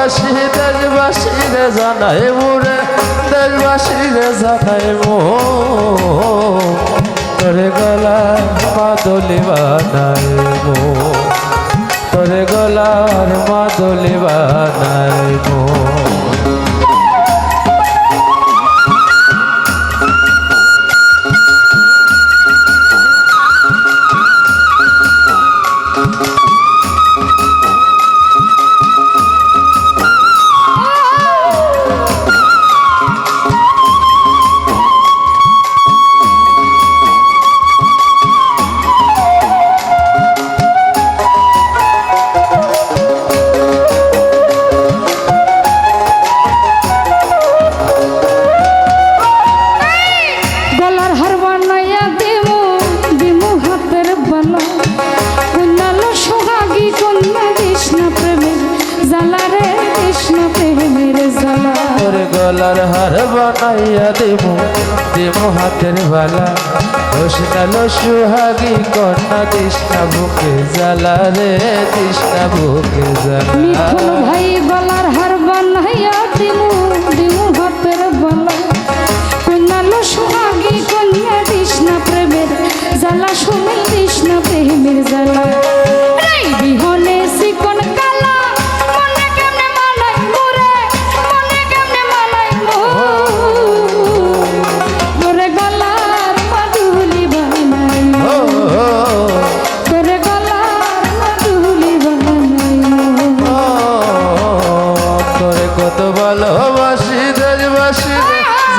দেশবাসী দেশবাসীরে জানাই মোরে দেশবাসীরে জানাই মো। তোরে গলা মাদলি বানাই মো। তোরে গলার মাদলি গলার হার বানাইয়া দেব। দেব হাতের বালা। রসিকালো সুহাগি কন্যা কৃষ্ণা বুকে জ্বালা রে কৃষ্ণা বুকে জ্বালা।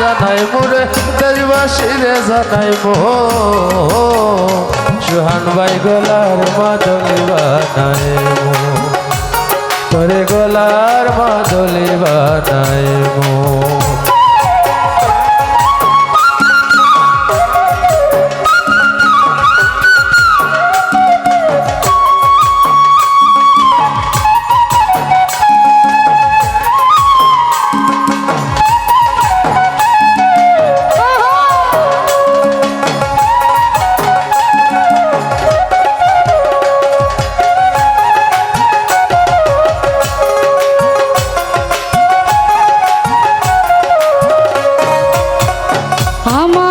জানাই মোরে দেশবাসীরে জানাই মো। সুহান ভাই গলার মাদলি বানাই মো। তোরে গলার মাদলি বানাই মো। Mama.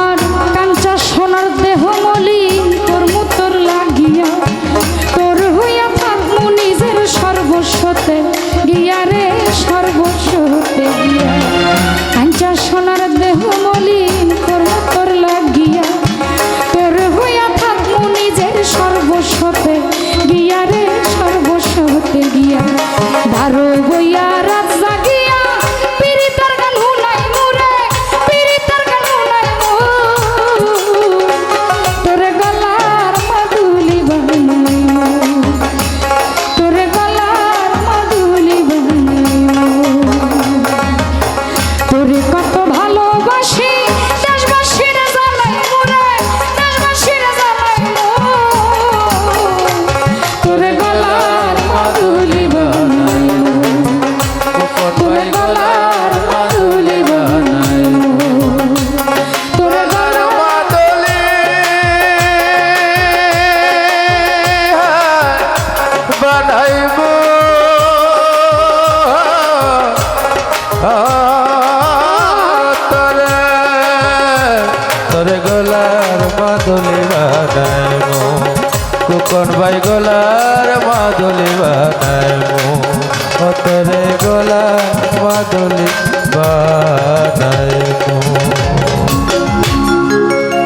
মাদলি বাদায় মো। কুকন বাই গোলার মাদলি বাদায় মো। অতরে গোলা মাদলি